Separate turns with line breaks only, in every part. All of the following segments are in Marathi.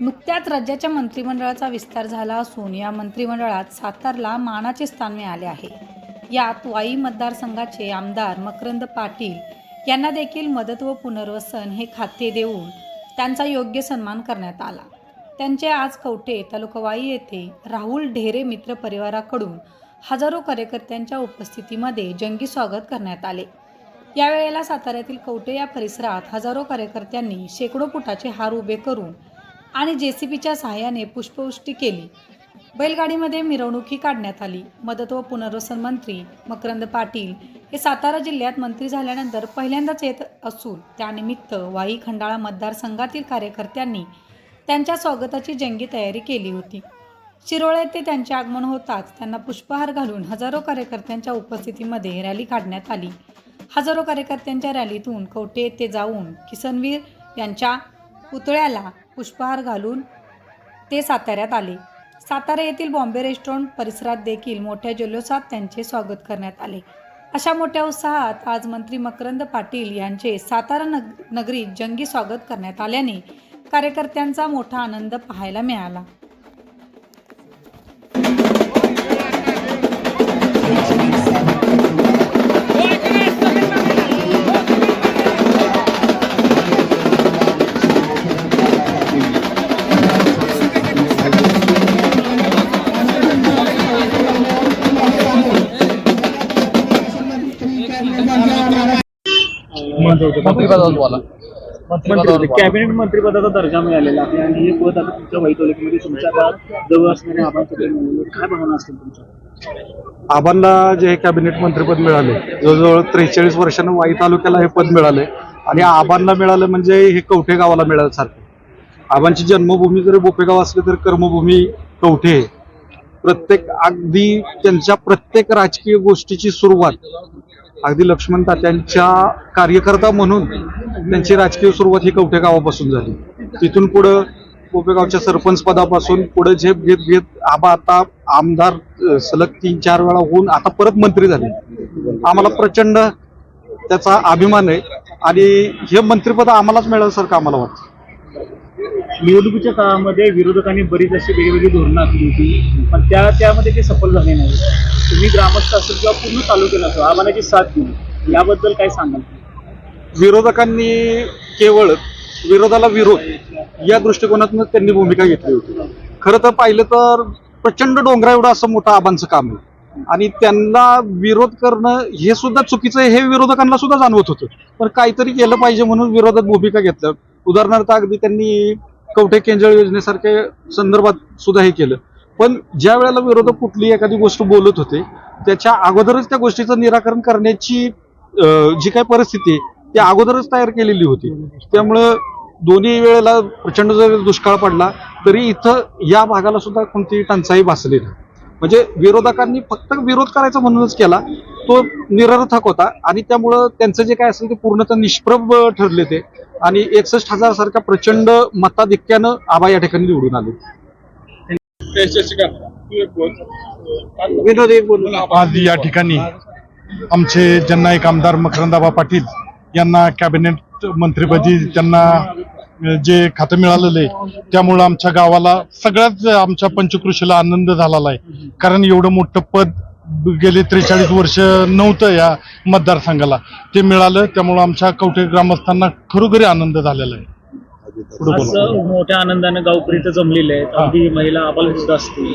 नुकत्याच राज्याच्या मंत्रिमंडळाचा विस्तार झाला असून या मंत्रिमंडळात सातारला मानाचे स्थान मिळाले आहे. यात वाई मतदारसंघाचे आमदार मकरंद पाटील यांना देखील मदत व पुनर्वसन हे खाते देऊन त्यांचा योग्य सन्मान करण्यात आला. त्यांचे आज कवठे तालुकावाई येथे राहुल ढेरे मित्र परिवाराकडून हजारो कार्यकर्त्यांच्या उपस्थितीमध्ये जंगी स्वागत करण्यात आले. यावेळेला साताऱ्यातील कवठे या परिसरात हजारो कार्यकर्त्यांनी शेकडो फुटाचे हार उभे करून आणि जे सी बीच्या सहाय्याने पुष्पवृष्टी केली. बैलगाडीमध्ये मिरवणुकी काढण्यात आली. मदत व पुनर्वसन मंत्री मकरंद पाटील हे सातारा जिल्ह्यात मंत्री झाल्यानंतर पहिल्यांदाच येत असून त्यानिमित्त वाई खंडाळा मतदारसंघातील कार्यकर्त्यांनी त्यांच्या स्वागताची जंगी तयारी केली होती. शिरोळे येथे त्यांचे आगमन होताच त्यांना पुष्पहार घालून हजारो कार्यकर्त्यांच्या उपस्थितीमध्ये रॅली काढण्यात आली. हजारो कार्यकर्त्यांच्या रॅलीतून कवठे येथे जाऊन किसनवीर यांच्या पुतळ्याला पुष्पहार घालून ते साताऱ्यात आले. सातारा येथील बॉम्बे रेस्टॉरंट परिसरात देखील मोठ्या जल्लोषात त्यांचे स्वागत करण्यात आले. अशा मोठ्या उत्साहात आज मंत्री मकरंद पाटील यांचे सातारा नग नगरीत जंगी स्वागत करण्यात आल्याने कार्यकर्त्यांचा मोठा आनंद पाहायला मिळाला.
मंत्रिपदावर बोला मंत्रिपदावर
मंत्री. कॅबिनेट मंत्रिपदाचा दर्जा मिळालेला आहे आणि हे पद आता तुमच्या वैतोलिकीमध्ये तुमच्या काळात जवळ असणारे मिळाले काय भावना असतील तुमच्या
आबांना जे हे कॅबिनेट मंत्रीपद मिळाले जवळजवळ त्रेचाळीस वर्षानं वाई तालुक्याला हे पद मिळाले आणि आबांना मिळालं म्हणजे हे कवठे गावाला मिळाल्यासारखं आबांची जन्मभूमी जरी बोपेगाव असली तरी कर्मभूमी कवठे आहे. प्रत्येक अगदी त्यांच्या प्रत्येक राजकीय गोष्टीची सुरुवात अगदी लक्ष्मण तात्यांच्या कार्यकर्ता म्हणून त्यांची राजकीय सुरुवात ही कवठे गावापासून झाली. तिथून पुढं कोपेगावच्या सरपंच पदापासून पुढे झेप घेत घेत आबा आता आमदार सलग तीन चार वेळा होऊन आता परत मंत्री झाले. आम्हाला प्रचंड त्याचा अभिमान आहे आणि हे मंत्रिपद आम्हालाच मिळालं सारखं आम्हाला वाटतं.
निवडणुकीच्या काळामध्ये विरोधकांनी बरीच अशी वेगवेगळी धोरणं आखली होती पण त्या त्यामध्ये ते सफल झाले नाही तुम्ही ग्रामस्थ असेल किंवा पूर्ण तालुक्याला असो आव्हानाची साथ दिली याबद्दल काय सांगाल?
विरोधकांनी केवळ विरोधाला विरोध या दृष्टिकोनातून त्यांनी भूमिका घेतली होती. खरं तर पाहिलं तर प्रचंड डोंगरा एवढं असं मोठं आबांचं काम आहे. आणि त्यांना विरोध करणं हे सुद्धा चुकीचं आहे हे विरोधकांना सुद्धा जाणवत होतं. पण काहीतरी केलं पाहिजे म्हणून विरोधात भूमिका घेतलं. उदाहरणार्थ अगदी त्यांनी कवठे केंजळ योजनेसारख्या संदर्भात सुद्धा हे केलं. पण ज्या वेळेला विरोधक कुठली एखादी गोष्ट बोलत होते त्याच्या अगोदरच त्या गोष्टीचं निराकरण करण्याची जी काही परिस्थिती आहे ती अगोदरच तयार केलेली होती. त्यामुळं दोन्ही वेळेला प्रचंड जरी दुष्काळ पडला तरी इथं या भागाला सुद्धा कोणतीही टंचाई भासली नाही. म्हणजे विरोधकांनी फक्त विरोध करायचा म्हणूनच केला तो निरर्थक होता आणि त्यामुळं त्यांचं जे काय असेल ते पूर्णतः निष्प्रभ ठरले ते. आणि एकसष्ट हजार सारख्या प्रचंड मताधिक्यानं आबा या ठिकाणी निवडून आले.
आज या ठिकाणी आमचे जननायक आमदार मकरंदाबा पाटील यांना कॅबिनेट मंत्रीपदी त्यांना जे खातं मिळालेलं आहे त्यामुळं आमच्या गावाला सगळ्याच आमच्या पंचकृषीला आनंद झालेला आहे. कारण एवढं मोठं पद गेले त्रेचाळीस वर्ष नव्हतं या मतदारसंघाला. ते मिळालं त्यामुळं आमच्या कवठे ग्रामस्थांना खरोखरी आनंद झालेला आहे.
मोठ्या आनंदाने गावकरी इथं जमलेले आहेत. अगदी महिला आबाल सुद्धा असतील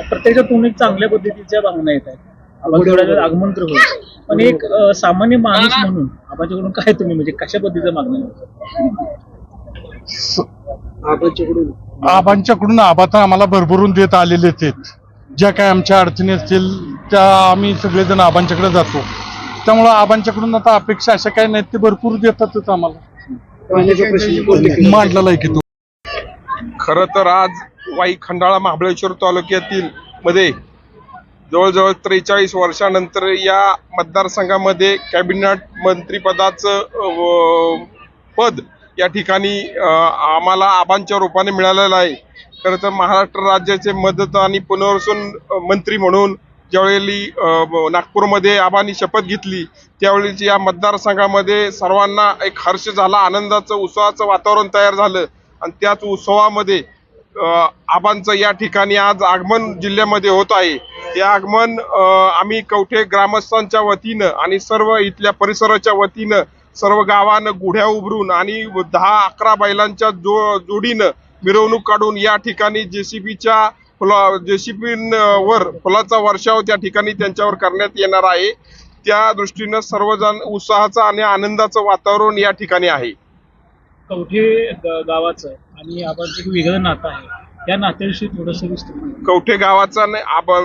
प्रत्येकाच्या तुम्ही चांगल्या पद्धतीच्या भावना येत आहेत. आगमन तर होईल पण एक सामान्य माणूस म्हणून आबाच्याकडून काय तुम्ही म्हणजे कशा पद्धतीचं मागणं आबाच्याकडून
आबांच्याकडून आबा तर आम्हाला भरभरून देत आलेलेच आहेत. ज्या काय आमच्या अडचणी असतील त्या आम्ही सगळेजण आबांच्याकडे जातो. त्यामुळं आबांच्याकडून आता अपेक्षा अशा काही नाहीत ते भरपूर देतातच आम्हाला. मांडलेला आहे की तो?
खरं तर आज वाई खंडाळा महाबळेश्वर तालुक्यातील मध्ये जवळजवळ त्रेचाळीस वर्षानंतर या मतदारसंघामध्ये कॅबिनेट मंत्रीपदाचं पद या ठिकाणी आम्हाला आबांच्या रूपाने मिळालेलं आहे. खरं तर महाराष्ट्र राज्याचे मदत आणि पुनर्वसन मंत्री म्हणून ज्यावेळी नागपूरमध्ये आबांनी शपथ घेतली त्यावेळीच या मतदारसंघामध्ये सर्वांना एक हर्ष झाला आनंदाचं उत्सवाचं वातावरण तयार झालं. आणि त्याच उत्सवामध्ये आबांचं या ठिकाणी आज आगमन जिल्ह्यामध्ये होत आहे. हे आगमन आम्ही कवठे ग्रामस्थांच्या वतीनं आणि सर्व इथल्या परिसराच्या वतीनं सर्व गावानं गुढ्या उभरून आणि दहा अकरा बैलांच्या जो जोडीनं मिरवणूक काढून या ठिकाणी जेसीबीच्या फुला जेसीबी वर फुलाचा वर्षाव त्या ठिकाणी त्यांच्यावर करण्यात येणार आहे. त्या दृष्टीनं सर्वजण उत्साहाचं आणि आनंदाचं वातावरण या ठिकाणी आहे.
कवठे गावाचं आणि आबांचं वेगळं नातं आहे. या नात्याविषयी थोडंसं
कवठे गावाचा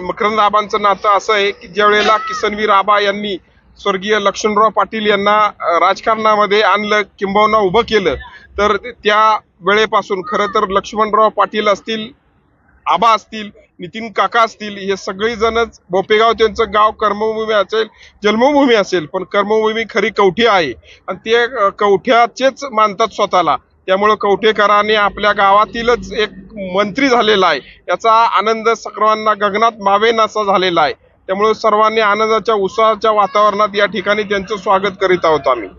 मकरंद आबांचं नातं असं आहे की ज्या वेळेला किसनवीर आबा यांनी स्वर्गीय लक्ष्मणराव पाटील यांना राजकारणामध्ये आणलं किंबहुना उभं केलं तर त्या वेळेपासून खरं तर लक्ष्मणराव पाटील असतील आबा असतील नितीन काका असतील हे सगळीजणच बोपेगाव त्यांचं गाव कर्मभूमी असेल जन्मभूमी असेल पण कर्मभूमी खरी कवठी आहे. आणि ते कवठ्याचेच मानतात स्वतःला. त्यामुळं कवठेकरांनी आपल्या गावातीलच एक मंत्री झालेला आहे. याचा आनंद सर्वांना गगनात मावेन असा झालेला आहे. त्यामुळे सर्वांनी आनंदाच्या उत्साहाच्या वातावरणात या ठिकाणी त्यांचं स्वागत करीत आहोत आम्ही.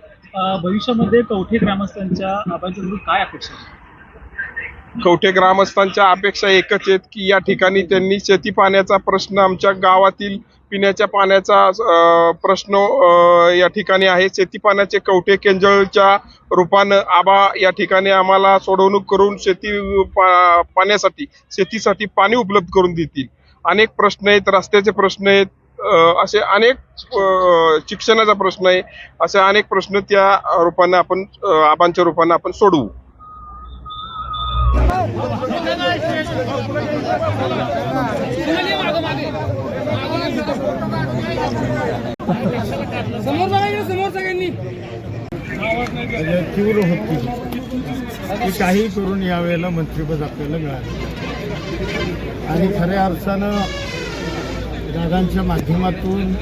भविष्यामध्ये कवठे ग्रामस्थांच्या काय अपेक्षा
कवठे ग्रामस्थांच्या अपेक्षा एकच आहेत की या ठिकाणी त्यांनी शेती पाण्याचा प्रश्न आमच्या गावातील पिण्याच्या पाण्याचा प्रश्न या ठिकाणी आहे. शेती पाण्याचे कवठे केंजळच्या रूपानं आबा या ठिकाणी आम्हाला सोडवणूक करून शेती पा- पाण्यासाठी शेतीसाठी पाणी उपलब्ध करून देतील. अनेक प्रश्न आहेत रस्त्याचे प्रश्न आहेत असे अनेक शिक्षणाचा प्रश्न आहे. असे अनेक प्रश्न त्या रूपाने आपण आबांच्या रूपाने आपण सोडवू.
म्हणजे तीव्र होती. की काही करून यावेळेला मंत्रिपद आपल्याला मिळालं. आणि खऱ्या अर्थानं दादांच्या माध्यमातून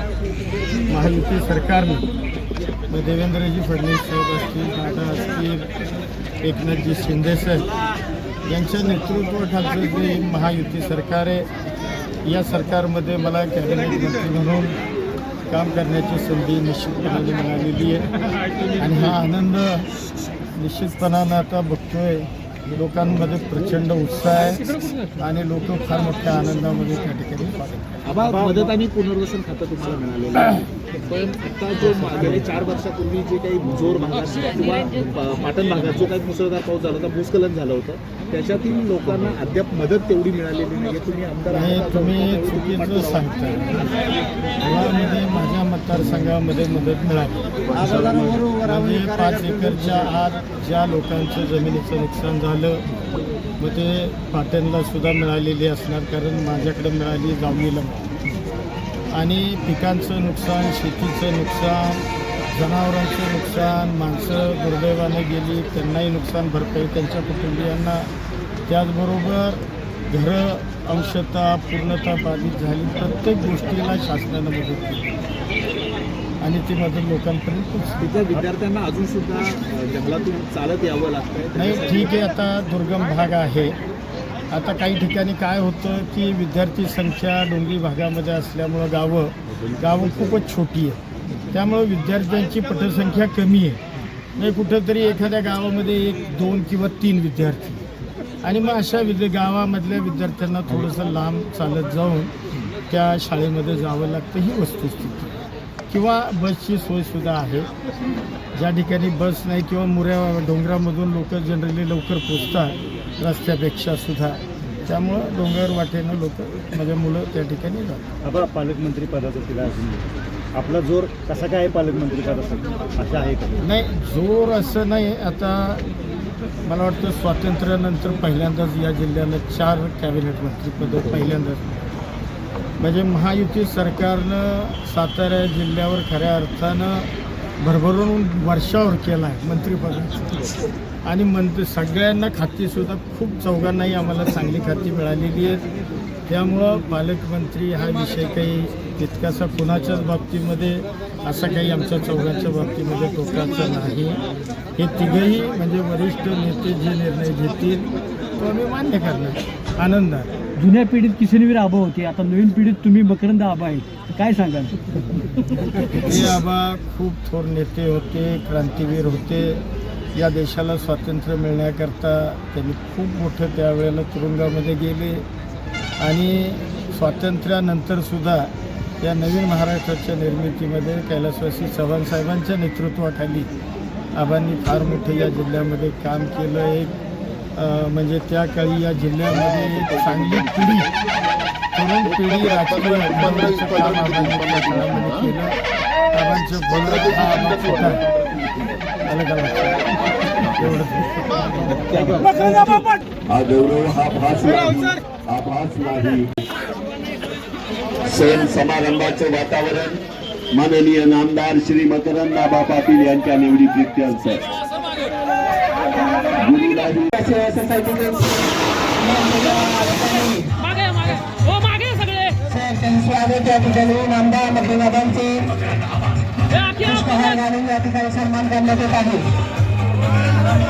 महायुती सरकारनं मग देवेंद्रजी फडणवीस साहेब असतील दादा असतील एकनाथजी शिंदे साहेब यांच्या नेतृत्वाखालचं जे महायुती सरकार आहे या सरकारमध्ये मला कॅबिनेट मंत्री म्हणून काम करण्याची संधी निश्चितपणाने मिळालेली आहे. आणि हा आनंद निश्चितपणानं आता बघतोय. लोकांमध्ये प्रचंड उत्साह आहे आणि लोक फार मोठ्या आनंदामध्ये त्या ठिकाणी
मदत आणि पुनर्वसन खातं तुम्हाला मिळालेलं आहे. पण आता जो गेले चार वर्षापूर्वी जे काही जोर भागात किंवा पाटण भागात जो काही मुसळधार पाऊस झाला होता भूस्खलन झालं होतं त्याच्यातील लोकांना अद्याप मदत तेवढी मिळालेली नाही तुम्ही आमदार
तुम्ही चुकीचं सांगताय मुळामध्ये माझ्या मतदारसंघामध्ये मदत मिळाली. म्हणजे पाच एकरच्या आत ज्या लोकांचं जमिनीचं नुकसान झालं मग ते पाटणला सुद्धा मिळालेली असणार कारण माझ्याकडे मिळाली जावणीला आणि पिकांचं नुकसान शेतीचं नुकसान जनावरांचं नुकसान माणसं दुर्दैवाने गेली त्यांनाही नुकसान भरपाई त्यांच्या कुटुंबियांना. त्याचबरोबर घरं अंशतः पूर्णतः बाधित झाली. प्रत्येक गोष्टीला शासनानं मदत केली. आणि ती मदत लोकांपर्यंत
तिथल्या विद्यार्थ्यांना अजून सुद्धा अ, जंगलातून चालत यावं लागतंय.
नाही ठीक आहे. आता दुर्गम भाग आहे. आता काही ठिकाणी काय होतं की विद्यार्थी संख्या डोंगरी भागामध्ये असल्यामुळं गावं गावं खूपच छोटी आहे. त्यामुळं विद्यार्थ्यांची पटसंख्या कमी आहे. नाही कुठंतरी एखाद्या गावामध्ये एक दोन किंवा तीन विद्यार्थी आणि मग अशा विद्या गावामधल्या विद्यार्थ्यांना थोडंसं लांब चालत जाऊन त्या शाळेमध्ये जावं लागतं ही वस्तुस्थिती. किंवा बसची सोयसुद्धा आहे. ज्या ठिकाणी बस नाही किंवा मुऱ्या डोंगरामधून लोक जनरली लवकर पोचतात रस्त्यापेक्षा सुद्धा. त्यामुळं डोंगर वाटेनं लोक माझ्या मुलं त्या ठिकाणी जातात.
आबा पालकमंत्री पदाचा तिला अजून. आपला जोर कसा काय आहे पालकमंत्री पदासाठी असं आहे का?
नाही जोर असं नाही. आता मला वाटतं स्वातंत्र्यानंतर पहिल्यांदाच या जिल्ह्याला चार कॅबिनेट मंत्रीपदं पहिल्यांदाच. म्हणजे महायुती सरकारनं सातारा जिल्ह्यावर खऱ्या अर्थानं भरभरून वर्षावर केला आहे मंत्रिपदाचं आणि मंत्री सगळ्यांना खातीसुद्धा खूप चौघांनाही आम्हाला चांगली खाती मिळालेली आहेत त्यामुळं पालकमंत्री हा विषय काही तितकासा कुणाच्याच बाबतीमध्ये असा काही आमच्या चौघांच्या बाबतीमध्ये टोकाचा नाही. हे तिघही म्हणजे वरिष्ठ नेते जे निर्णय घेतील तो आम्ही मान्य करणार. आनंद आहे.
जुन्या पिढीत किशनवीर आबा होते आता नवीन पिढीत तुम्ही मकरंद आबा आहे काय सांगाल?
हे आबा खूप थोर नेते होते क्रांतीवीर होते. या देशाला स्वातंत्र्य मिळण्याकरता त्यांनी खूप मोठं त्यावेळेला तुरुंगामध्ये गेले. आणि स्वातंत्र्यानंतरसुद्धा या नवीन महाराष्ट्राच्या निर्मितीमध्ये कैलासवासी चव्हाण साहेबांच्या नेतृत्वाखाली आबांनी फार मोठं या जिल्ह्यामध्ये काम केलं. एक म्हणजे त्या काळी या जिल्ह्यामध्ये एक चांगली पिढी तरुण पिढी राजकीय काम आबांनी केलं. आबांचं बोलणं हा आबा
हा गौरव हा भास नाही. हा भास नाही. सण समारंभाचं वातावरण माननीय नामदार श्री मकरंदाबा पाटील यांच्या निवडी प्रित्यर्थ गुरुदारी
सोसायटीचे स्वागत या ठिकाणी नामदार मध्यनाथांचे पुष्पहार घालून या ठिकाणी सन्मान करण्यात येत आहे